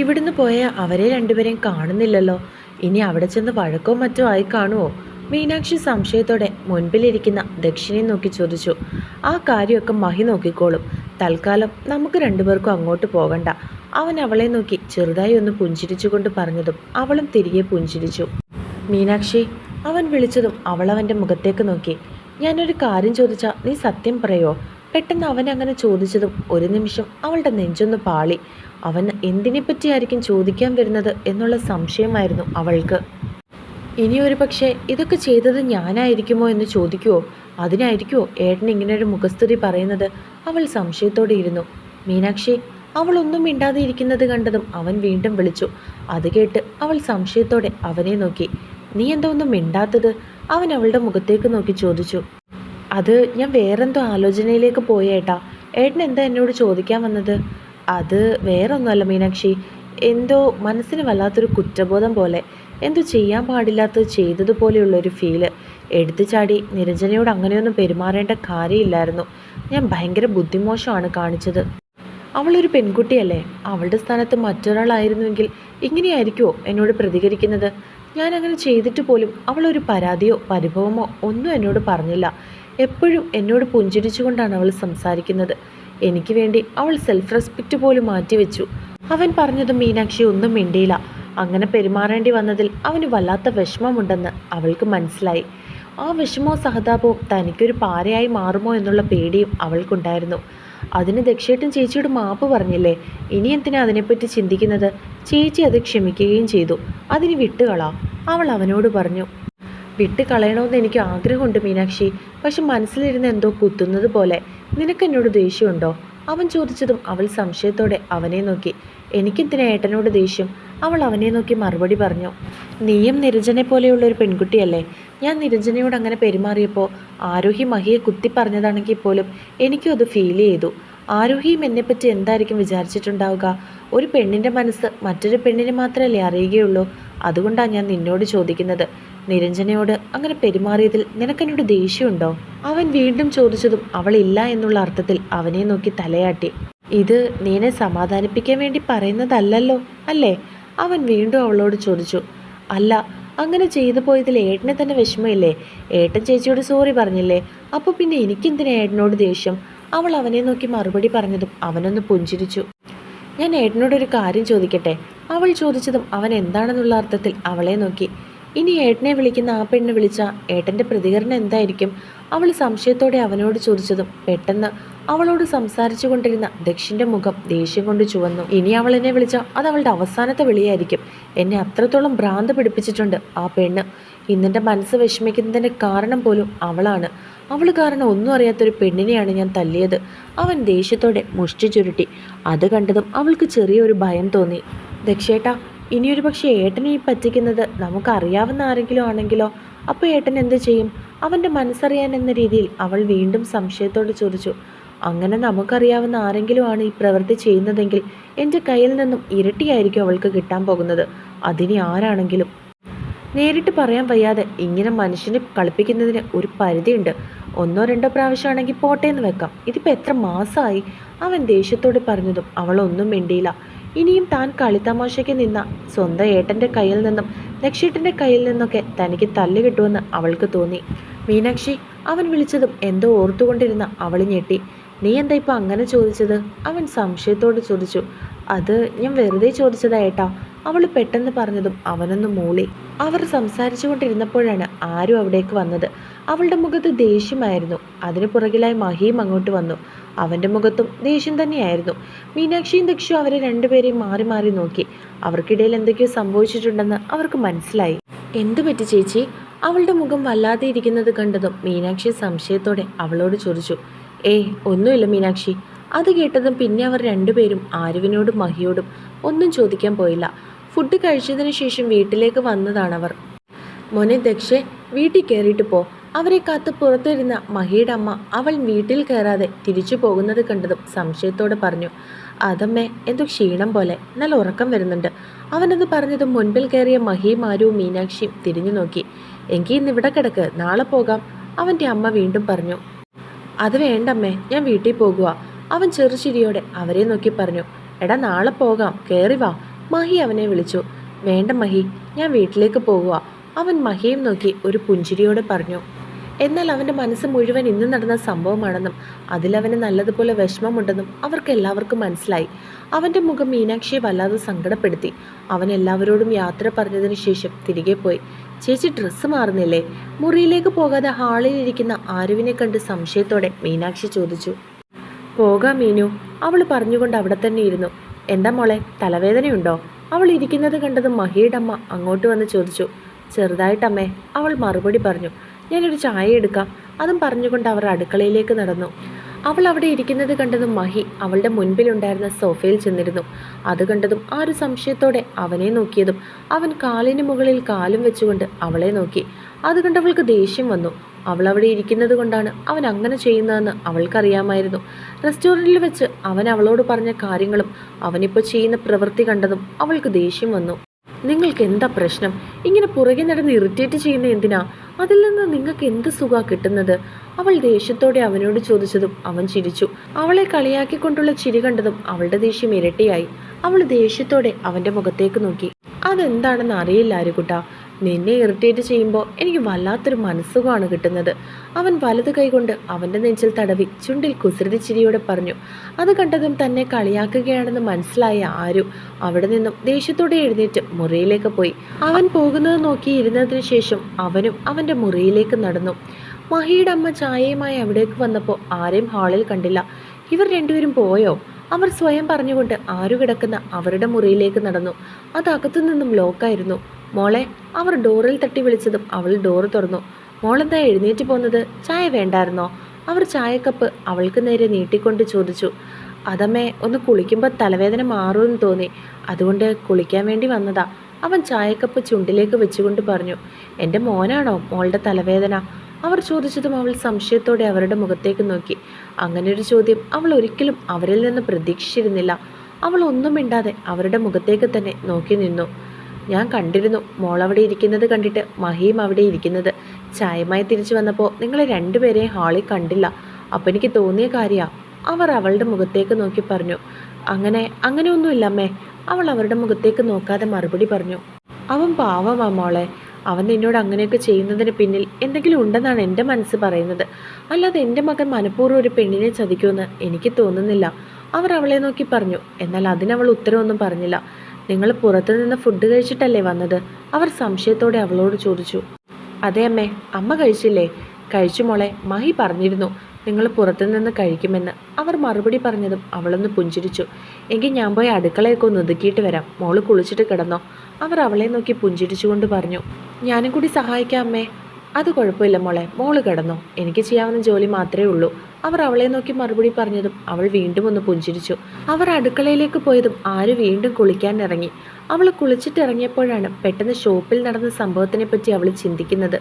ഇവിടുന്ന് പോയ അവരെ രണ്ടുപേരെയും കാണുന്നില്ലല്ലോ. ഇനി അവിടെ ചെന്ന് വഴക്കോ മറ്റോ ആയി കാണുമോ മീനാക്ഷി സംശയത്തോടെ മുൻപിലിരിക്കുന്ന ദക്ഷിണെ നോക്കി ചോദിച്ചു. ആ കാര്യമൊക്കെ മഹി നോക്കിക്കോളും. തൽക്കാലം നമുക്ക് രണ്ടുപേർക്കും അങ്ങോട്ട് പോകണ്ട. അവൻ അവളെ നോക്കി ചെറുതായി ഒന്ന് പുഞ്ചിരിച്ചുകൊണ്ട് പറഞ്ഞതും അവളും തിരികെ പുഞ്ചിരിച്ചു. മീനാക്ഷി അവൻ വിളിച്ചതും അവൾ അവന്റെ മുഖത്തേക്ക് നോക്കി. ഞാനൊരു കാര്യം ചോദിച്ചാൽ നീ സത്യം പറയോ? പെട്ടെന്ന് അവൻ അങ്ങനെ ചോദിച്ചതും ഒരു നിമിഷം അവളുടെ നെഞ്ചൊന്ന് പാളി. അവൻ എന്തിനെപ്പറ്റിയായിരിക്കും ചോദിക്കാൻ വരുന്നത് എന്നുള്ള സംശയമായിരുന്നു അവൾക്ക്. ഇനി ഒരു പക്ഷേ ഇതൊക്കെ ചെയ്തത് ഞാനായിരിക്കുമോ എന്ന് ചോദിക്കുമോ അതിനായിരിക്കുമോ ഏട്ടൻ ഇങ്ങനെ ഒരു മുഖസ്തുതി പറയുന്നത്? അവൾ സംശയത്തോടെ ഇരുന്നു. മീനാക്ഷി അവൾ ഒന്നും മിണ്ടാതെ ഇരിക്കുന്നത് കണ്ടതും അവൻ വീണ്ടും വിളിച്ചു. അത് കേട്ട് അവൾ സംശയത്തോടെ അവനെ നോക്കി. നീ എന്തോന്നും മിണ്ടാത്തത്? അവൻ അവളുടെ മുഖത്തേക്ക് നോക്കി ചോദിച്ചു. അത് ഞാൻ വേറെന്തോ ആലോചനയിലേക്ക് പോയേട്ടാ. ഏട്ടൻ എന്താ എന്നോട് ചോദിക്കാൻ വന്നത്? അത് വേറൊന്നുമല്ല മീനാക്ഷി. എന്തോ മനസ്സിന് വല്ലാത്തൊരു കുറ്റബോധം പോലെ. എന്തോ ചെയ്യാൻ പാടില്ലാത്തത് ചെയ്തതുപോലെയുള്ളൊരു ഫീൽ എടുത്തു ചാടി നിരഞ്ജനയോട് അങ്ങനെയൊന്നും പെരുമാറേണ്ട കാര്യമില്ലായിരുന്നു. ഞാൻ ഭയങ്കര ബുദ്ധിമോശമാണ് കാണിച്ചത്. അവളൊരു പെൺകുട്ടിയല്ലേ. അവളുടെ സ്ഥാനത്ത് മറ്റൊരാളായിരുന്നുവെങ്കിൽ ഇങ്ങനെയായിരിക്കുമോ എന്നോട് പ്രതികരിക്കുന്നത്? ഞാൻ അങ്ങനെ ചെയ്തിട്ട് പോലും അവളൊരു പരാതിയോ പരിഭവമോ ഒന്നും എന്നോട് പറഞ്ഞില്ല. എപ്പോഴും എന്നോട് പുഞ്ചിരിച്ചുകൊണ്ടാണ് അവൾ സംസാരിക്കുന്നത്. എനിക്ക് വേണ്ടി അവൾ സെൽഫ് റെസ്പെക്റ്റ് പോലും മാറ്റിവെച്ചു അവൻ പറഞ്ഞതും മീനാക്ഷി ഒന്നും മിണ്ടിയില്ല. അങ്ങനെ പെരുമാറേണ്ടി വന്നതിൽ അവന് വല്ലാത്ത വിഷമമുണ്ടെന്ന് അവൾക്ക് മനസ്സിലായി. ആ വിഷമവും സഹതാപവും തനിക്കൊരു പാരയായി മാറുമോ എന്നുള്ള പേടിയും അവൾക്കുണ്ടായിരുന്നു. അതിന് ദക്ഷേട്ടൻ ചേച്ചിയോട് മാപ്പ് പറഞ്ഞില്ലേ? ഇനി എന്തിനാ അതിനെപ്പറ്റി ചിന്തിക്കുന്നത്? ചേച്ചി അത് ക്ഷമിക്കുകയും ചെയ്തു. അതിന് വിട്ടുകളാ. അവൾ അവനോട് പറഞ്ഞു വിട്ട് കളയണമെന്ന് എനിക്ക് ആഗ്രഹമുണ്ട് മീനാക്ഷി. പക്ഷെ മനസ്സിലിരുന്ന് എന്തോ കുത്തുന്നത് പോലെ. നിനക്ക് എന്നോട് ദേഷ്യമുണ്ടോ? അവൻ ചോദിച്ചതും അവൾ സംശയത്തോടെ അവനെ നോക്കി. എനിക്കെന്തിനാ ഏട്ടനോട് ദേഷ്യം? അവൾ അവനെ നോക്കി മറുപടി പറഞ്ഞു. നീയും നിരഞ്ജനെ പോലെയുള്ള ഒരു പെൺകുട്ടിയല്ലേ? ഞാൻ നിരഞ്ജനയോട് അങ്ങനെ പെരുമാറിയപ്പോൾ ആരോഹി മഹിയെ കുത്തി പറഞ്ഞതാണെങ്കിൽ പോലും എനിക്കും അത് ഫീൽ ചെയ്തു. ആരോഹിയും എന്നെപ്പറ്റി എന്തായിരിക്കും വിചാരിച്ചിട്ടുണ്ടാവുക? ഒരു പെണ്ണിന്റെ മനസ്സ് മറ്റൊരു പെണ്ണിനെ മാത്രമല്ലേ അറിയുകയുള്ളൂ? അതുകൊണ്ടാണ് ഞാൻ നിന്നോട് ചോദിക്കുന്നത്. നിരഞ്ജനയോട് അങ്ങനെ പെരുമാറിയതിൽ നിനക്കെന്നോട് ദേഷ്യമുണ്ടോ? അവൻ വീണ്ടും ചോദിച്ചതും അവളില്ല എന്നുള്ള അർത്ഥത്തിൽ അവനെ നോക്കി തലയാട്ടി. ഇത് നീനെ സമാധാനിപ്പിക്കാൻ വേണ്ടി പറയുന്നതല്ലല്ലോ അല്ലേ? അവൻ വീണ്ടും അവളോട് ചോദിച്ചു. അല്ല അങ്ങനെ ചെയ്തു പോയതിൽ ഏട്ടനെ തന്നെ വിഷമമില്ലേ? ഏട്ടൻ ചേച്ചിയോട് സോറി പറഞ്ഞില്ലേ? അപ്പോൾ പിന്നെ എനിക്കെന്തിനാ ഏട്ടനോട് ദേഷ്യം? അവൾ അവനെ നോക്കി മറുപടി പറഞ്ഞതും അവനൊന്ന് പുഞ്ചിരിച്ചു. ഞാൻ ഏട്ടനോടൊരു കാര്യം ചോദിക്കട്ടെ? അവൾ ചോദിച്ചതും അവൻ എന്താണെന്നുള്ള അർത്ഥത്തിൽ അവളെ നോക്കി. ഇനി ഏട്ടനെ വിളിക്കുന്ന ആ പെണ്ണ് വിളിച്ച ഏട്ടന്റെ പ്രതികരണം എന്തായിരിക്കും? അവൾ സംശയത്തോടെ അവനോട് ചോദിച്ചതും പെട്ടെന്ന് അവളോട് സംസാരിച്ചു കൊണ്ടിരുന്ന ദക്ഷിന്റെ മുഖം ദേഷ്യം കൊണ്ട് ചുവന്നു. ഇനി അവൾ എന്നെ വിളിച്ച അത് അവളുടെ അവസാനത്തെ വിളിയായിരിക്കും. എന്നെ അത്രത്തോളം ഭ്രാന്ത് പിടിപ്പിച്ചിട്ടുണ്ട് ആ പെണ്ണ്. ഇന്നെന്റെ മനസ്സ് വിഷമിക്കുന്നതിന്റെ കാരണം പോലും അവളാണ്. അവൾ കാരണം ഒന്നും അറിയാത്തൊരു പെണ്ണിനെയാണ് ഞാൻ തല്ലിയത്. അവൻ ദേഷ്യത്തോടെ മുഷ്ടി ചുരുട്ടി. അത് കണ്ടതും അവൾക്ക് ചെറിയൊരു ഭയം തോന്നി. ദക്ഷേട്ടാ ഇനിയൊരു പക്ഷേ ഏട്ടനെ ഈ പറ്റിക്കുന്നത് നമുക്കറിയാവുന്ന ആരെങ്കിലും ആണെങ്കിലോ? അപ്പോൾ ഏട്ടൻ എന്ത് ചെയ്യും? അവന്റെ മനസ്സറിയാൻ എന്ന രീതിയിൽ അവൾ വീണ്ടും സംശയത്തോട് ചോദിച്ചു. അങ്ങനെ നമുക്കറിയാവുന്ന ആരെങ്കിലും ആണ് ഈ പ്രവൃത്തി ചെയ്യുന്നതെങ്കിൽ എന്റെ കയ്യിൽ നിന്നും ഇരട്ടിയായിരിക്കും അവൾക്ക് കിട്ടാൻ പോകുന്നത്. അതിനി ആരാണെങ്കിലും? നേരിട്ട് പറയാൻ വയ്യാതെ ഇങ്ങനെ മനുഷ്യനെ കളിപ്പിക്കുന്നതിന് ഒരു പരിധിയുണ്ട്. ഒന്നോ രണ്ടോ പ്രാവശ്യമാണെങ്കിൽ പോട്ടേന്ന് വെക്കാം. ഇതിപ്പോൾ എത്ര മാസമായി? അവൻ ദേഷ്യത്തോടെ പറഞ്ഞതും അവളൊന്നും മിണ്ടിയില്ല. ഇനിയും താൻ കളിത്തമാശയ്ക്ക് നിന്ന സ്വന്തം ഏട്ടന്റെ കയ്യിൽ നിന്നും ലക്ഷ്യേട്ടന്റെ കയ്യിൽ നിന്നൊക്കെ തനിക്ക് തല്ല് കിട്ടുമെന്ന് അവൾക്ക് തോന്നി. മീനാക്ഷി അവൻ വിളിച്ചതും എന്തോ ഓർത്തുകൊണ്ടിരുന്ന അവൾ ഞെട്ടി. നീ എന്താ ഇപ്പം അങ്ങനെ ചോദിച്ചത്? അവൻ സംശയത്തോട് ചോദിച്ചു. അത് ഞാൻ വെറുതെ ചോദിച്ചതാ ഏട്ടാ. അവൾ പെട്ടെന്ന് പറഞ്ഞതും അവനൊന്ന് മൂളി. അവർ സംസാരിച്ചു കൊണ്ടിരുന്നപ്പോഴാണ് ആരും അവിടേക്ക് വന്നത്. അവളുടെ മുഖത്ത് ദേഷ്യമായിരുന്നു. അതിനു പുറകിലായി മഹിയും അങ്ങോട്ട് വന്നു. അവന്റെ മുഖത്തും ദേഷ്യം തന്നെയായിരുന്നു. മീനാക്ഷിയും ദക്ഷു അവരെ രണ്ടുപേരെയും മാറി മാറി നോക്കി. അവർക്കിടയിൽ എന്തൊക്കെയോ സംഭവിച്ചിട്ടുണ്ടെന്ന് അവർക്ക് മനസ്സിലായി. എന്തു പറ്റി ചേച്ചി? അവളുടെ മുഖം വല്ലാതെ ഇരിക്കുന്നത് കണ്ടതും മീനാക്ഷി സംശയത്തോടെ അവളോട് ചോദിച്ചു. ഏ ഒന്നുമില്ല മീനാക്ഷി. അത് കേട്ടതും പിന്നെ അവർ രണ്ടുപേരും ആരുവിനോടും മഹിയോടും ഒന്നും ചോദിക്കാൻ പോയില്ല. ഫുഡ് കഴിച്ചതിന് ശേഷം വീട്ടിലേക്ക് വന്നതാണവർ. മോനെ ദക്ഷേ വീട്ടിൽ കയറിയിട്ട് പോ. അവരെ കാത്ത് പുറത്തിരുന്ന മഹിയുടെ അമ്മ അവൾ വീട്ടിൽ കയറാതെ തിരിച്ചു പോകുന്നത് കണ്ടതും സംശയത്തോടെ പറഞ്ഞു അതമ്മേ എന്തോ ക്ഷീണം പോലെ. നല്ല ഉറക്കം വരുന്നുണ്ട്. അവനത് പറഞ്ഞതും മുൻപിൽ കയറിയ മഹിയും ആരുവും മീനാക്ഷിയും തിരിഞ്ഞു നോക്കി. എങ്കിൽ ഇന്ന് ഇവിടെ കിടക്ക്. നാളെ പോകാം. അവന്റെ അമ്മ വീണ്ടും പറഞ്ഞു അത് വേണ്ടമ്മേ ഞാൻ വീട്ടിൽ പോകുക അവൻ ചെറുചിരിയോടെ അവരെ നോക്കി പറഞ്ഞു എടാ നാളെ പോകാം. കയറി വാ. മഹി അവനെ വിളിച്ചു വേണ്ട മഹി ഞാൻ വീട്ടിലേക്ക് പോകുക അവൻ മഹിയും നോക്കി ഒരു പുഞ്ചിരിയോടെ പറഞ്ഞു എന്നാൽ അവന്റെ മനസ്സ് മുഴുവൻ ഇന്ന് നടന്ന സംഭവമാണെന്നും അതിലവന് നല്ലതുപോലെ വിഷമമുണ്ടെന്നും അവർക്ക് എല്ലാവർക്കും മനസ്സിലായി. അവന്റെ മുഖം മീനാക്ഷിയെ വല്ലാതെ സങ്കടപ്പെടുത്തി. അവൻ എല്ലാവരോടും യാത്ര പറഞ്ഞതിന് ശേഷം തിരികെ പോയി. ചേച്ചി ഡ്രസ്സ് മാറുന്നില്ലേ? മുറിയിലേക്ക് പോകാതെ ഹാളിൽ ഇരിക്കുന്ന ആരുവിനെ കണ്ട് സംശയത്തോടെ മീനാക്ഷി ചോദിച്ചു. പോകാം മീനു. അവൾ പറഞ്ഞുകൊണ്ട് അവിടെ തന്നെ ഇരുന്നു. എന്താ മോളെ തലവേദനയുണ്ടോ? അവൾ ഇരിക്കുന്നത് കണ്ടത് മഹിയുടെ അമ്മ അങ്ങോട്ട് വന്ന് ചോദിച്ചു. ചെറുതായിട്ടമ്മേ അവൾ മറുപടി പറഞ്ഞു. ഞാനൊരു ചായ എടുക്കാം. അതും പറഞ്ഞുകൊണ്ട് അവർ അടുക്കളയിലേക്ക് നടന്നു. അവൾ അവിടെ ഇരിക്കുന്നത് കണ്ടതും മഹി അവളുടെ മുൻപിലുണ്ടായിരുന്ന സോഫയിൽ ചെന്നിരുന്നു. അത് കണ്ടതും ആ ഒരു സംശയത്തോടെ അവനെ നോക്കിയതും അവൻ കാലിന് മുകളിൽ കാലും വെച്ചുകൊണ്ട് അവളെ നോക്കി. അത് കണ്ടവൾക്ക് ദേഷ്യം വന്നു. അവൾ അവിടെ ഇരിക്കുന്നത് കൊണ്ടാണ് അവൻ അങ്ങനെ ചെയ്യുന്നതെന്ന് അവൾക്കറിയാമായിരുന്നു. റെസ്റ്റോറന്റിൽ വെച്ച് അവൻ അവളോട് പറഞ്ഞ കാര്യങ്ങളും അവനിപ്പോൾ ചെയ്യുന്ന പ്രവൃത്തി കണ്ടതും അവൾക്ക് ദേഷ്യം വന്നു. നിങ്ങൾക്ക് എന്താ പ്രശ്നം? ഇങ്ങനെ പുറകെ നടന്ന് ഇറിറ്റേറ്റ് ചെയ്യുന്ന എന്തിനാ? അതിൽ നിന്ന് നിങ്ങൾക്ക് എന്ത് സുഖ കിട്ടുന്നത്? അവൾ ദേഷ്യത്തോടെ അവനോട് ചോദിച്ചതും അവൻ ചിരിച്ചു. അവളെ കളിയാക്കിക്കൊണ്ടുള്ള ചിരി കണ്ടതും അവളുടെ ദേഷ്യം ഇരട്ടിയായി. അവൾ ദേഷ്യത്തോടെ അവന്റെ മുഖത്തേക്ക് നോക്കി. അതെന്താണെന്ന് അറിയില്ല ആരുകുട്ട നിന്നെ ഇറിറ്റേറ്റ് ചെയ്യുമ്പോൾ എനിക്ക് വല്ലാത്തൊരു മനസ്സുഖമാണ് കിട്ടുന്നത്. അവൻ വലത് കൈകൊണ്ട് അവന്റെ നെഞ്ചിൽ തടവി ചുണ്ടിൽ കുസൃതി ചിരിയോടെ പറഞ്ഞു അത് കണ്ടതും തന്നെ കളിയാക്കുകയാണെന്ന് മനസ്സിലായ ആരു അവിടെ നിന്നും ദേഷ്യത്തോടെ എഴുന്നേറ്റ് മുറിയിലേക്ക് പോയി. അവൻ പോകുന്നത് നോക്കി ഇരുന്നതിന് ശേഷം അവനും അവന്റെ മുറിയിലേക്ക് നടന്നു. മഹിയുടെ അമ്മ ചായയുമായി അവിടേക്ക് വന്നപ്പോൾ ആരെയും ഹാളിൽ കണ്ടില്ല. ഇവർ രണ്ടുപേരും പോയോ? അവർ സ്വയം പറഞ്ഞുകൊണ്ട് ആരു കിടക്കുന്ന അവരുടെ മുറിയിലേക്ക് നടന്നു. അത് അകത്തു നിന്നും ലോക്കായിരുന്നു മോളെ അവർ ഡോറിൽ തട്ടി വിളിച്ചതും അവൾ ഡോറ് തുറന്നു. മോളെന്താ എഴുന്നേറ്റ് പോന്നത്? ചായ വേണ്ടായിരുന്നോ? അവർ ചായക്കപ്പ് അവൾക്ക് നേരെ നീട്ടിക്കൊണ്ട് ചോദിച്ചു. അതമ്മേ ഒന്ന് കുളിക്കുമ്പോൾ തലവേദന മാറുമെന്ന് തോന്നി. അതുകൊണ്ട് കുളിക്കാൻ വേണ്ടി വന്നതാ. അവൻ ചായക്കപ്പ് ചുണ്ടിലേക്ക് വെച്ചുകൊണ്ട് പറഞ്ഞു. എന്റെ മോനാണോ മോളുടെ തലവേദന? അവർ ചോദിച്ചതും അവൾ സംശയത്തോടെ അവരുടെ മുഖത്തേക്ക് നോക്കി. അങ്ങനൊരു ചോദ്യം അവൾ ഒരിക്കലും അവരിൽ നിന്ന് പ്രതീക്ഷിച്ചിരുന്നില്ല. അവൾ ഒന്നും മിണ്ടാതെ അവരുടെ മുഖത്തേക്ക് തന്നെ നോക്കി നിന്നു. ഞാൻ കണ്ടിരുന്നു. മോൾ അവിടെ ഇരിക്കുന്നത് കണ്ടിട്ട് മഹിയും അവിടെ ഇരിക്കുന്നത്. ചായമായി തിരിച്ചു വന്നപ്പോൾ നിങ്ങളെ രണ്ടുപേരെയും ഹാളിൽ കണ്ടില്ല. അപ്പം എനിക്ക് തോന്നിയ കാര്യമാണ് അവർ അവളുടെ മുഖത്തേക്ക് നോക്കി പറഞ്ഞു. അങ്ങനെ അങ്ങനെ ഒന്നുമില്ല അമ്മേ. അവൾ അവരുടെ മുഖത്തേക്ക് നോക്കാതെ മറുപടി പറഞ്ഞു. അവൻ പാവമാ മോളെ. അവൻ നിന്നോട് അങ്ങനെയൊക്കെ ചെയ്യുന്നതിന് പിന്നിൽ എന്തെങ്കിലും ഉണ്ടെന്നാണ് എന്റെ മനസ്സ് പറയുന്നത്. അല്ലാതെ എന്റെ മകൻ മനഃപൂർവം ഒരു പെണ്ണിനെ ചതിക്കുമെന്ന് എനിക്ക് തോന്നുന്നില്ല. അവർ അവളെ നോക്കി പറഞ്ഞു. എന്നാൽ അതിനവൾ ഉത്തരവൊന്നും പറഞ്ഞില്ല. നിങ്ങൾ പുറത്തു നിന്ന് ഫുഡ് കഴിച്ചിട്ടല്ലേ വന്നത്? അവർ സംശയത്തോടെ അവളോട് ചോദിച്ചു. അതെ അമ്മേ അമ്മ കഴിച്ചില്ലേ? കഴിച്ചു മോളെ മഹി പറഞ്ഞിരുന്നു നിങ്ങൾ പുറത്തു നിന്ന് കഴിക്കുമെന്ന്. അവർ മറുപടി പറഞ്ഞതും അവളൊന്ന് പുഞ്ചിരിച്ചു. എങ്കിൽ ഞാൻ പോയി അടുക്കളയൊക്കെ ഒന്ന് ഒതുക്കിയിട്ട് വരാം. മോൾ കുളിച്ചിട്ട് കിടന്നോ. അവർ അവളെ നോക്കി പുഞ്ചിരിച്ചുകൊണ്ട് പറഞ്ഞു. ഞാനും കൂടി സഹായിക്കാം അമ്മേ. അത് കുഴപ്പമില്ല മോളെ മോൾ കിടന്നോ. എനിക്ക് ചെയ്യാവുന്ന ജോലി മാത്രമേ ഉള്ളൂ. അവർ അവളെ നോക്കി മറുപടി പറഞ്ഞതും അവൾ വീണ്ടും ഒന്ന് പുഞ്ചിരിച്ചു. അവർ അടുക്കളയിലേക്ക് പോയതും ആര് വീണ്ടും കുളിക്കാൻ ഇറങ്ങി. അവൾ കുളിച്ചിട്ടിറങ്ങിയപ്പോഴാണ് പെട്ടെന്ന് ഷോപ്പിൽ നടന്ന സംഭവത്തിനെ പറ്റി അവൾ ചിന്തിക്കുന്നത്.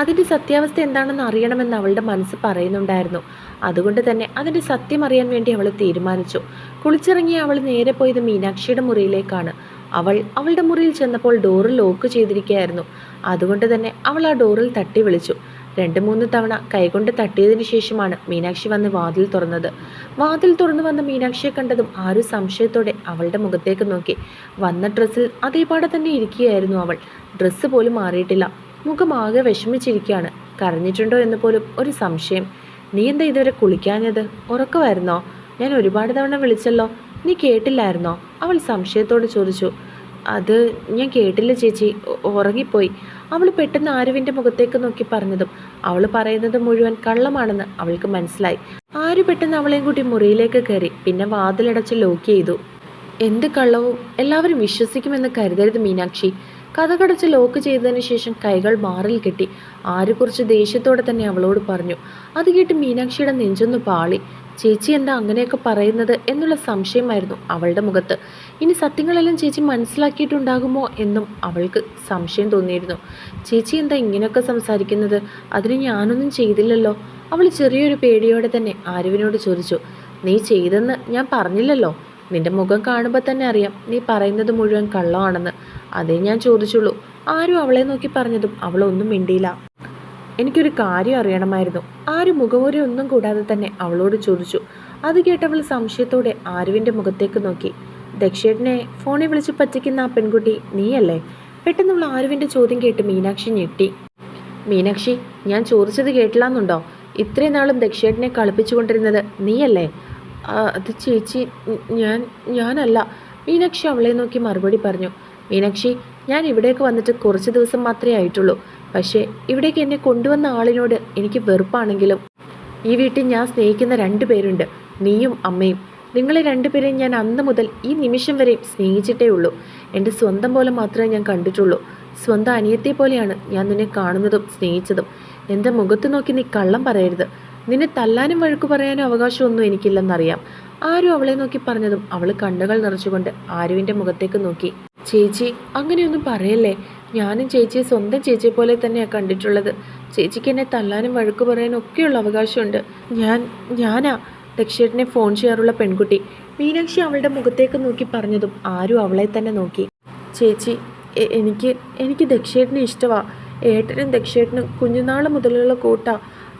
അതിന്റെ സത്യാവസ്ഥ എന്താണെന്ന് അറിയണമെന്ന് അവളുടെ മനസ്സ് പറയുന്നുണ്ടായിരുന്നു. അതുകൊണ്ട് തന്നെ അതിന്റെ സത്യം അറിയാൻ വേണ്ടി അവൾ തീരുമാനിച്ചു. കുളിച്ചിറങ്ങിയ അവൾ നേരെ പോയത് മീനാക്ഷിയുടെ മുറിയിലേക്കാണ്. അവൾ അവളുടെ മുറിയിൽ ചെന്നപ്പോൾ ഡോറ് ലോക്ക് ചെയ്തിരിക്കുകയായിരുന്നു. അതുകൊണ്ട് തന്നെ അവൾ ആ ഡോറിൽ തട്ടി വിളിച്ചു. രണ്ട് മൂന്ന് തവണ കൈകൊണ്ട് തട്ടിയതിനു ശേഷമാണ് മീനാക്ഷി വന്ന് വാതിൽ തുറന്നത്. വാതിൽ തുറന്നു വന്ന മീനാക്ഷിയെ കണ്ടതും ആരും സംശയത്തോടെ അവളുടെ മുഖത്തേക്ക് നോക്കി. വന്ന ഡ്രസ്സിൽ അതേപാടെ തന്നെ ഇരിക്കുകയായിരുന്നു അവൾ. ഡ്രസ്സ് പോലും മാറിയിട്ടില്ല. മുഖമാകെ വിഷമിച്ചിരിക്കുകയാണ്. കരഞ്ഞിട്ടുണ്ടോ എന്ന് പോലും ഒരു സംശയം. നീ എന്താ ഇതുവരെ കുളിക്കാഞ്ഞത്? ഉറക്കമായിരുന്നോ? ഞാൻ ഒരുപാട് തവണ വിളിച്ചല്ലോ. നീ കേട്ടില്ലായിരുന്നോ? അവൾ സംശയത്തോട് ചോദിച്ചു. അത് ഞാൻ കേട്ടില്ല ചേച്ചി. ഉറങ്ങിപ്പോയി. അവൾ പെട്ടെന്ന് ആരുവിന്റെ മുഖത്തേക്ക് നോക്കി പറഞ്ഞതും അവൾ പറയുന്നത് മുഴുവൻ കള്ളമാണെന്ന് അവൾക്ക് മനസ്സിലായി. ആരു പെട്ടെന്ന് അവളെയും കൂട്ടി മുറിയിലേക്ക് കയറി പിന്നെ വാതിലടച്ച് ലോക്ക് ചെയ്തു. എന്ത് കള്ളവും എല്ലാവരും വിശ്വസിക്കുമെന്ന് കരുതരുത് മീനാക്ഷി. കഥകടച്ച് ലോക്ക് ചെയ്തതിന് ശേഷം കൈകൾ മാറിൽ കെട്ടി. ആര് കുറിച്ച് ദേഷ്യത്തോടെ തന്നെ അവളോട് പറഞ്ഞു അത് കേട്ട് മീനാക്ഷിയുടെ നെഞ്ചൊന്ന് പാളി. ചേച്ചി എന്താ അങ്ങനെയൊക്കെ പറയുന്നത്? എന്നുള്ള സംശയമായിരുന്നു അവളുടെ മുഖത്ത്. ഇനി സത്യങ്ങളെല്ലാം ചേച്ചി മനസ്സിലാക്കിയിട്ടുണ്ടാകുമോ? എന്നും അവൾക്ക് സംശയം തോന്നിയിരുന്നു. ചേച്ചി എന്താ ഇങ്ങനെയൊക്കെ സംസാരിക്കുന്നത്? അതിന് ഞാനൊന്നും ചെയ്തില്ലല്ലോ. അവൾ ചെറിയൊരു പേടിയോടെ തന്നെ ആരുവിനോട് ചോദിച്ചു നീ ചെയ്തെന്ന് ഞാൻ പറഞ്ഞില്ലല്ലോ? നിന്റെ മുഖം കാണുമ്പോൾ തന്നെ അറിയാം. നീ പറയുന്നത് മുഴുവൻ കള്ളമാണെന്ന്. അതേ ഞാൻ ചോദിച്ചുള്ളൂ. ആരും അവളെ നോക്കി പറഞ്ഞതും അവളൊന്നും മിണ്ടിയില്ല. എനിക്കൊരു കാര്യം അറിയണമായിരുന്നു. ആരും മുഖമുറി ഒന്നും കൂടാതെ തന്നെ അവളോട് ചോദിച്ചു. അത് കേട്ടവൾ സംശയത്തോടെ ആരുവിന്റെ മുഖത്തേക്ക് നോക്കി. ദക്ഷേട്ടനെ ഫോണിൽ വിളിച്ച് പറ്റിക്കുന്ന ആ പെൺകുട്ടി നീയല്ലേ? പെട്ടെന്നുള്ള ആരുവിന്റെ ചോദ്യം കേട്ട് മീനാക്ഷി ഞെട്ടി. മീനാക്ഷി ഞാൻ ചോദിച്ചത് കേട്ടില്ലാന്നുണ്ടോ? ഇത്രയും നാളും ദക്ഷേട്ടനെ കളിപ്പിച്ചുകൊണ്ടിരുന്നത് നീയല്ലേ? "ആ, അത് ചേച്ചി ഞാൻ ഞാനല്ല. മീനാക്ഷി അവളെ നോക്കി മറുപടി പറഞ്ഞു. മീനാക്ഷി ഞാൻ ഇവിടേക്ക് വന്നിട്ട് കുറച്ച് ദിവസം മാത്രമേ ആയിട്ടുള്ളൂ. പക്ഷേ ഇവിടേക്ക് എന്നെ കൊണ്ടുവന്ന ആളിനോട് എനിക്ക് വെറുപ്പാണെങ്കിലും. ഈ വീട്ടിൽ ഞാൻ സ്നേഹിക്കുന്ന രണ്ട് പേരുണ്ട് നീയും അമ്മയും. നിങ്ങളെ രണ്ടുപേരെയും ഞാൻ അന്ന് മുതൽ ഈ നിമിഷം വരെ സ്നേഹിച്ചിട്ടേ ഉള്ളൂ. എന്റെ സ്വന്തം പോലെ മാത്രമേ ഞാൻ കണ്ടിട്ടുള്ളൂ. സ്വന്തം അനിയത്തെ പോലെയാണ് ഞാൻ നിന്നെ കാണുന്നതും സ്നേഹിച്ചതും. എന്റെ മുഖത്ത് നോക്കി നീ കള്ളം പറയരുത്. നിന്നെ തല്ലാനും വഴക്കു പറയാനും അവകാശമൊന്നും എനിക്കില്ലെന്നറിയാം. ആരും അവളെ നോക്കി പറഞ്ഞതും അവൾ കണ്ണുകൾ നിറച്ചുകൊണ്ട് ആരുവിന്റെ മുഖത്തേക്ക് നോക്കി. ചേച്ചി അങ്ങനെയൊന്നും പറയല്ലേ? ഞാനും ചേച്ചിയെ സ്വന്തം ചേച്ചിയെ പോലെ തന്നെയാണ് കണ്ടിട്ടുള്ളത്. ചേച്ചിക്ക് എന്നെ തല്ലാനും വഴക്ക് പറയാനും ഒക്കെയുള്ള അവകാശമുണ്ട്. ഞാൻ ഞാനാ ദക്ഷേട്ടനെ ഫോൺ ചെയ്യാറുള്ള പെൺകുട്ടി. മീനാക്ഷി അവളുടെ മുഖത്തേക്ക് നോക്കി പറഞ്ഞതും ആരും അവളെ തന്നെ നോക്കി. ചേച്ചി എനിക്ക് എനിക്ക് ദക്ഷേട്ടനെ ഇഷ്ടമാ ഏട്ടനും ദക്ഷേട്ടനും കുഞ്ഞുനാൾ മുതലുള്ള കൂട്ട.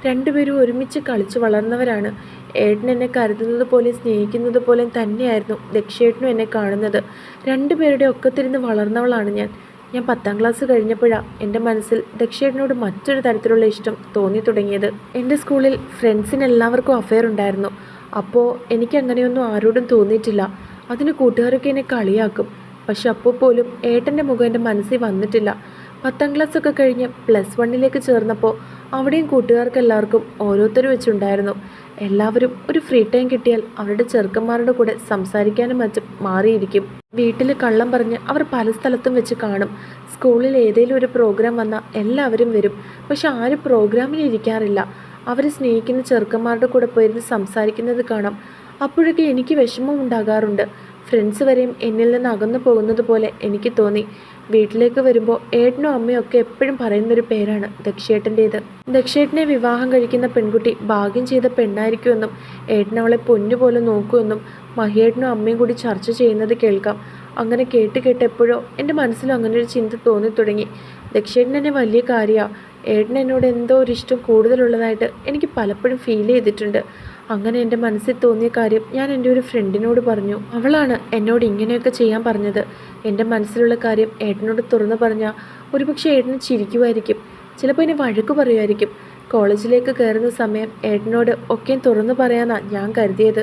രണ്ടുപേരും ഒരുമിച്ച് കളിച്ച് വളർന്നവരാണ്. ഏട്ടൻ എന്നെ കരുതുന്നത് പോലെയും സ്നേഹിക്കുന്നത് പോലെയും തന്നെയായിരുന്നു ദക്ഷേട്ടനും എന്നെ കാണുന്നത്. രണ്ടുപേരുടെ ഒക്കത്തിരുന്ന് വളർന്നവളാണ് ഞാൻ. ഞാൻ പത്താം ക്ലാസ് കഴിഞ്ഞപ്പോഴാണ് എന്റെ മനസ്സിൽ ദക്ഷേട്ടനോട് മറ്റൊരു തരത്തിലുള്ള ഇഷ്ടം തോന്നി തുടങ്ങിയത്. എന്റെ സ്കൂളിൽ ഫ്രണ്ട്സിന് എല്ലാവർക്കും അഫെയർ ഉണ്ടായിരുന്നു. അപ്പോൾ എനിക്ക് അങ്ങനെയൊന്നും ആരോടും തോന്നിയിട്ടില്ല. അതിന് കൂട്ടുകാരൊക്കെ എന്നെ കളിയാക്കും. പക്ഷെ അപ്പോൾ പോലും ഏട്ടന്റെ മുഖം എന്റെ മനസ്സിൽ വന്നിട്ടില്ല. പത്താം ക്ലാസ് ഒക്കെ കഴിഞ്ഞ് പ്ലസ് വണ്ണിലേക്ക് ചേർന്നപ്പോൾ അവിടെയും കൂട്ടുകാർക്ക് എല്ലാവർക്കും ഓരോരുത്തർ വെച്ചുണ്ടായിരുന്നു. എല്ലാവരും ഒരു ഫ്രീ ടൈം കിട്ടിയാൽ അവരുടെ ചെറുക്കന്മാരുടെ കൂടെ സംസാരിക്കാനും മറ്റും മാറിയിരിക്കും. വീട്ടിൽ കള്ളം പറഞ്ഞ് അവർ പല സ്ഥലത്തും വെച്ച് കാണും. സ്കൂളിൽ ഏതെങ്കിലും ഒരു പ്രോഗ്രാം വന്നാൽ എല്ലാവരും വരും. പക്ഷെ ആരും പ്രോഗ്രാമിന് ഇരിക്കാറില്ല. അവർ സ്നേഹിക്കുന്ന ചെറുക്കന്മാരുടെ കൂടെ പോയിരുന്ന് സംസാരിക്കുന്നത് കാണാം. അപ്പോഴൊക്കെ എനിക്ക് വിഷമം ഉണ്ടാകാറുണ്ട്. ഫ്രണ്ട്സ് വരെയും എന്നിൽ നിന്ന് അകന്നു പോകുന്നത് പോലെ എനിക്ക് തോന്നി. വീട്ടിലേക്ക് വരുമ്പോൾ ഏട്ടനും അമ്മയും ഒക്കെ എപ്പോഴും പറയുന്നൊരു പേരാണ് ദക്ഷേട്ടന്റേത്. ദക്ഷേട്ടനെ വിവാഹം കഴിക്കുന്ന പെൺകുട്ടി ഭാഗ്യം ചെയ്ത പെണ്ണായിരിക്കുമെന്നും ഏട്ടനവളെ പൊന്നുപോലെ നോക്കുമെന്നും മഹിയേട്ടനും അമ്മയും കൂടി ചർച്ച ചെയ്യുന്നത് കേൾക്കാം. അങ്ങനെ കേട്ട് കേട്ട് എപ്പോഴോ എന്റെ മനസ്സിലും അങ്ങനെ ഒരു ചിന്ത തോന്നി തുടങ്ങി. ദക്ഷേട്ടൻ എന്നെ വലിയ കാര്യമാണ് ഏട്ടൻ എന്നോട് എന്തോ ഒരു ഇഷ്ടം കൂടുതലുള്ളതായിട്ട് എനിക്ക് പലപ്പോഴും ഫീൽ ചെയ്തിട്ടുണ്ട്. അങ്ങനെ എന്റെ മനസ്സിൽ തോന്നിയ കാര്യം ഞാൻ എന്റെ ഒരു ഫ്രണ്ടിനോട് പറഞ്ഞു. അവളാണ് എന്നോട് ഇങ്ങനെയൊക്കെ ചെയ്യാൻ പറഞ്ഞത്. എന്റെ മനസ്സിലുള്ള കാര്യം ഏട്ടനോട് തുറന്നു പറഞ്ഞാൽ ഒരുപക്ഷെ ഏട്ടന് ചിരിക്കുമായിരിക്കും ചിലപ്പോൾ എന്നെ വഴക്ക് പറയുമായിരിക്കും കോളേജിലേക്ക് കയറുന്ന സമയം ഏട്ടനോട് ഒക്കെയും തുറന്നു പറയാനാണ് ഞാൻ കരുതിയത്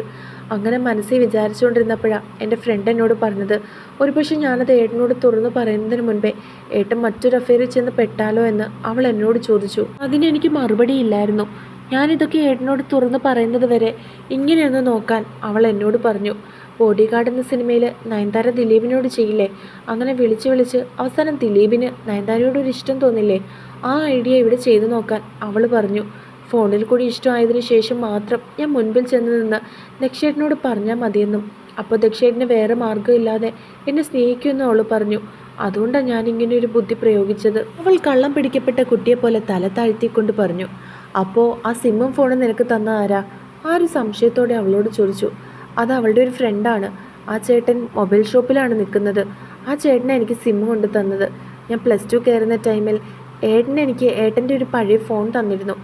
അങ്ങനെ മനസ്സിൽ വിചാരിച്ചുകൊണ്ടിരുന്നപ്പോഴാണ് എന്റെ ഫ്രണ്ട് എന്നോട് പറഞ്ഞത്. ഒരുപക്ഷെ ഞാനത് ഏട്ടനോട് തുറന്നു പറയുന്നതിന് മുൻപേ ഏട്ടൻ മറ്റൊരു അഫെയറിൽ ചെന്ന് പെട്ടാലോ എന്ന് അവൾ എന്നോട് ചോദിച്ചു. അതിനെനിക്ക് മറുപടിയില്ലായിരുന്നു ഞാനിതൊക്കെ ഏട്ടനോട് തുറന്നു പറയുന്നത് വരെ ഇങ്ങനെയൊന്ന് നോക്കാൻ അവൾ എന്നോട് പറഞ്ഞു. ബോഡി ഗാർഡ് എന്ന സിനിമയിൽ നയൻതാര ദിലീപിനോട് ചെയ്യില്ലേ? അങ്ങനെ വിളിച്ച് വിളിച്ച് അവസാനം ദിലീപിന് നയൻതാരയോട് ഒരു ഇഷ്ടം തോന്നില്ലേ? ആ ഐഡിയ ഇവിടെ ചെയ്തു നോക്കാൻ അവൾ പറഞ്ഞു. ഫോണിൽ കൂടി ഇഷ്ടമായതിനു ശേഷം മാത്രം ഞാൻ മുൻപിൽ ചെന്ന് നിന്ന് ദക്ഷേട്ടനോട് പറഞ്ഞാൽ മതിയെന്നും. അപ്പോൾ ദക്ഷേട്ടന് വേറെ മാർഗമില്ലാതെ എന്നെ സ്നേഹിക്കുമെന്നും അവൾ പറഞ്ഞു. അതുകൊണ്ടാണ് ഞാനിങ്ങനെ ഒരു ബുദ്ധി പ്രയോഗിച്ചത്. അവൾ കള്ളം പിടിക്കപ്പെട്ട കുട്ടിയെപ്പോലെ തല താഴ്ത്തിക്കൊണ്ട് പറഞ്ഞു. അപ്പോൾ ആ സിമ്മും ഫോണും നിനക്ക് തന്ന ആരാ? ആ ഒരു സംശയത്തോടെ അവളോട് ചോദിച്ചു. അത് അവളുടെ ഒരു ഫ്രണ്ടാണ് ആ ചേട്ടൻ മൊബൈൽ ഷോപ്പിലാണ് നിൽക്കുന്നത്. ആ ചേട്ടനെ എനിക്ക് സിം കൊണ്ട് തന്നത്. ഞാൻ പ്ലസ് ടു കയറുന്ന ടൈമിൽ ഏട്ടൻ എനിക്ക് ഏട്ടന്റെ ഒരു പഴയ ഫോൺ തന്നിരുന്നു.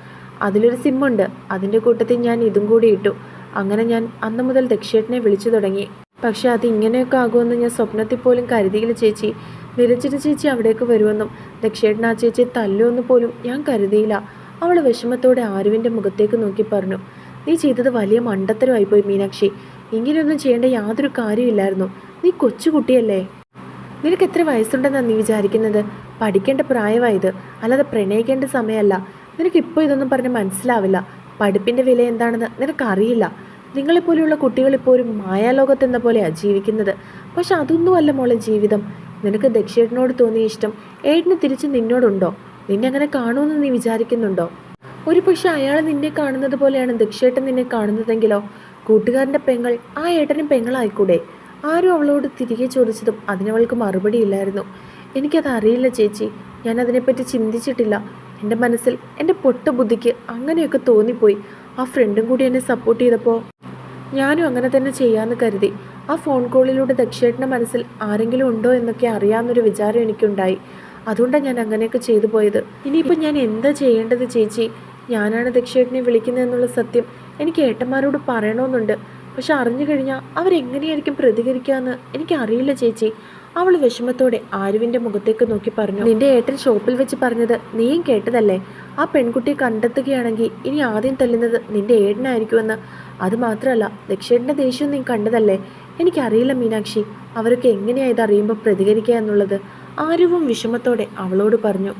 അതിലൊരു സിമ്മുണ്ട് അതിന്റെ കൂട്ടത്തിൽ ഞാൻ ഇതും കൂടി ഇട്ടു. അങ്ങനെ ഞാൻ അന്ന് മുതൽ ദക്ഷേട്ടനെ വിളിച്ചു തുടങ്ങി. പക്ഷേ അത് ഇങ്ങനെയൊക്കെ ആകുമെന്ന് ഞാൻ സ്വപ്നത്തിൽ പോലും കരുതിയില്ല ചേച്ചി. വിരച്ചിട്ട് ചേച്ചി അവിടേക്ക് വരുമെന്നും ദക്ഷേട്ടൻ ആ ചേച്ചിയെ തല്ലുമെന്ന് പോലും ഞാൻ കരുതിയില്ല. അവൾ വിഷമത്തോടെ ആരുവിന്റെ മുഖത്തേക്ക് നോക്കി പറഞ്ഞു നീ ചെയ്തത് വലിയ മണ്ടത്തരമായിപ്പോയി മീനാക്ഷി. ഇങ്ങനെയൊന്നും ചെയ്യേണ്ട യാതൊരു കാര്യമില്ലായിരുന്നു നീ കൊച്ചുകുട്ടിയല്ലേ? നിനക്ക് എത്ര വയസ്സുണ്ടെന്നാണ് നീ വിചാരിക്കുന്നത്? പഠിക്കേണ്ട പ്രായമായത്. അല്ലാതെ പ്രണയിക്കേണ്ട സമയമല്ല. നിനക്ക് ഇപ്പോൾ ഇതൊന്നും പറഞ്ഞ് മനസ്സിലാവില്ല. പഠിപ്പിന്റെ വില എന്താണെന്ന് നിനക്കറിയില്ല. നിങ്ങളെപ്പോലെയുള്ള കുട്ടികൾ ഇപ്പോൾ ഒരു മായാലോകത്തെന്ന പോലെയാണ് ജീവിക്കുന്നത്. പക്ഷെ അതൊന്നുമല്ല മോളെ ജീവിതം. നിനക്ക് ദക്ഷേട്ടനോട് തോന്നിയ ഇഷ്ടം. ഏട്ടന് തിരിച്ച് നിന്നോടുണ്ടോ? നിന്നെ അങ്ങനെ കാണുമെന്ന് നീ വിചാരിക്കുന്നുണ്ടോ? ഒരു പക്ഷെ അയാൾ നിന്നെ കാണുന്നത് പോലെയാണ് ദക്ഷേട്ടൻ നിന്നെ കാണുന്നതെങ്കിലോ? കൂട്ടുകാരന്റെ പെങ്ങൾ ആ ഏട്ടനും പെങ്ങളായിക്കൂടെ? ആരും അവളോട് തിരികെ ചോദിച്ചതും അതിനവൾക്ക് മറുപടിയില്ലായിരുന്നു എനിക്കത് അറിയില്ല ചേച്ചി. ഞാൻ അതിനെപ്പറ്റി ചിന്തിച്ചിട്ടില്ല. എന്റെ മനസ്സിൽ എന്റെ പൊട്ട ബുദ്ധിക്ക് അങ്ങനെയൊക്കെ തോന്നിപ്പോയി. ആ ഫ്രണ്ടും കൂടി എന്നെ സപ്പോർട്ട് ചെയ്തപ്പോൾ ഞാനും അങ്ങനെ തന്നെ ചെയ്യാമെന്ന് കരുതി. ആ ഫോൺ കോളിലൂടെ ദക്ഷേട്ടന്റെ മനസ്സിൽ ആരെങ്കിലും ഉണ്ടോ എന്നൊക്കെ അറിയാമെന്നൊരു വിചാരം എനിക്കുണ്ടായി. അതുകൊണ്ടാണ് ഞാൻ അങ്ങനെയൊക്കെ ചെയ്തു പോയത്. ഇനിയിപ്പോൾ ഞാൻ എന്താ ചെയ്യേണ്ടത് ചേച്ചി? ഞാനാണ് ദക്ഷേട്ടനെ വിളിക്കുന്നതെന്നുള്ള സത്യം എനിക്ക് ഏട്ടന്മാരോട് പറയണമെന്നുണ്ട്. പക്ഷെ അറിഞ്ഞു കഴിഞ്ഞാൽ അവരെങ്ങനെയായിരിക്കും പ്രതികരിക്കുക എന്ന് എനിക്കറിയില്ല ചേച്ചി. അവൾ വിഷമത്തോടെ ആരുവിന്റെ മുഖത്തേക്ക് നോക്കി പറഞ്ഞു. നിന്റെ ഏട്ടൻ ഷോപ്പിൽ വെച്ച് പറഞ്ഞത് നീയും കേട്ടതല്ലേ? ആ പെൺകുട്ടിയെ കണ്ടെത്തുകയാണെങ്കിൽ ഇനി ആദ്യം തല്ലുന്നത് നിന്റെ ഏട്ടനായിരിക്കുമെന്ന്. അത് മാത്രമല്ല ദക്ഷേട്ടന്റെ ദേഷ്യം നീ കണ്ടതല്ലേ? എനിക്കറിയില്ല മീനാക്ഷി. അവരൊക്കെ എങ്ങനെയാണ് ഇത് അറിയുമ്പോൾ പ്രതികരിക്കുക എന്നുള്ളത്? ആരുവും വിഷമത്തോടെ അവളോട് പറഞ്ഞു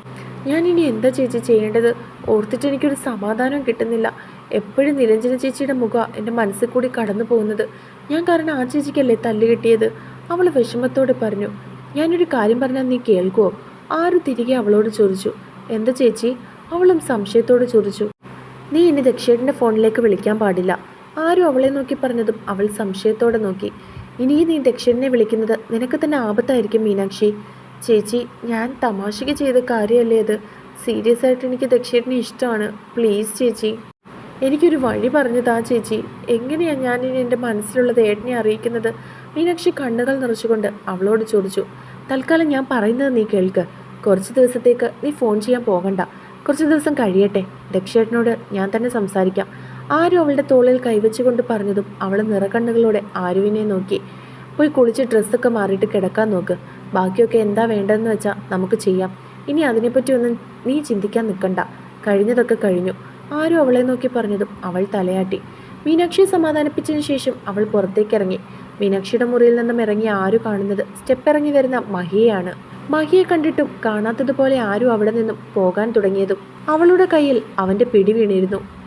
ഞാൻ ഇനി എന്താ ചേച്ചി ചെയ്യേണ്ടത്? ഓർത്തിട്ട് എനിക്കൊരു സമാധാനം കിട്ടുന്നില്ല. എപ്പോഴും നിരഞ്ജന ചേച്ചിയുടെ മുഖ എന്റെ മനസ്സിൽ കൂടി കടന്നു പോകുന്നത്. ഞാൻ കാരണം ആ ചേച്ചിക്കല്ലേ തല്ല് കിട്ടിയത്? അവൾ വിഷമത്തോടെ പറഞ്ഞു ഞാനൊരു കാര്യം പറഞ്ഞാൽ നീ കേൾക്കുമോ ആരും തിരികെ അവളോട് ചോദിച്ചു എന്താ ചേച്ചി? അവളും സംശയത്തോട് ചോദിച്ചു നീ ഇനി ദക്ഷേട്ടന്റെ ഫോണിലേക്ക് വിളിക്കാൻ പാടില്ല. ആരും അവളെ നോക്കി പറഞ്ഞതും അവൾ സംശയത്തോടെ നോക്കി ഇനി നീ ദക്ഷേട്ടനെ വിളിക്കുന്നത് നിനക്ക് തന്നെ ആപത്തായിരിക്കും മീനാക്ഷി. ചേച്ചി ഞാൻ തമാശയ്ക്ക് ചെയ്ത കാര്യമല്ലേ അത് സീരിയസ് ആയിട്ട് എനിക്ക് ദക്ഷേട്ടിനെ ഇഷ്ടമാണ്. പ്ലീസ് ചേച്ചി. എനിക്കൊരു വഴി പറഞ്ഞു താ ചേച്ചി. എങ്ങനെയാണ് ഞാൻ ഇനി എന്റെ മനസ്സിലുള്ളത് ഏട്ടനെ അറിയിക്കുന്നത്? മീനാക്ഷി കണ്ണുകൾ നിറച്ചുകൊണ്ട് അവളോട് ചോദിച്ചു. തൽക്കാലം ഞാൻ പറയുന്നത് നീ കേൾക്ക്. കുറച്ച് ദിവസത്തേക്ക് നീ ഫോൺ ചെയ്യാൻ പോകണ്ട. കുറച്ച് ദിവസം കഴിയട്ടെ. ദക്ഷേട്ടനോട് ഞാൻ തന്നെ സംസാരിക്കാം. ആരും അവളുടെ തോളിൽ കൈവച്ചുകൊണ്ട് പറഞ്ഞതും അവൾ നിറക്കണ്ണുകളോടെ ആരുവിനെ നോക്കി. പോയി കുളിച്ച് ഡ്രസ്സൊക്കെ മാറിയിട്ട് കിടക്കാൻ നോക്ക്. ബാക്കിയൊക്കെ എന്താ വേണ്ടതെന്ന് വെച്ചാൽ നമുക്ക് ചെയ്യാം. ഇനി അതിനെപ്പറ്റി ഒന്നും നീ ചിന്തിക്കാൻ നിൽക്കണ്ട കഴിഞ്ഞതൊക്കെ കഴിഞ്ഞു. ആരും അവളെ നോക്കി പറഞ്ഞതും അവൾ തലയാട്ടി. മീനാക്ഷിയെ സമാധാനിപ്പിച്ചതിന് ശേഷം അവൾ പുറത്തേക്ക് ഇറങ്ങി മീനാക്ഷിയുടെ മുറിയിൽ നിന്നും ഇറങ്ങി ആരു കാണുന്നത് സ്റ്റെപ്പ് ഇറങ്ങി വരുന്ന മഹിയെയാണ്. മഹിയെ കണ്ടിട്ടും കാണാത്തതുപോലെ ആരും അവിടെ നിന്നും പോകാൻ തുടങ്ങിയതും അവളുടെ കയ്യിൽ അവന്റെ പിടി വീണിരുന്നു.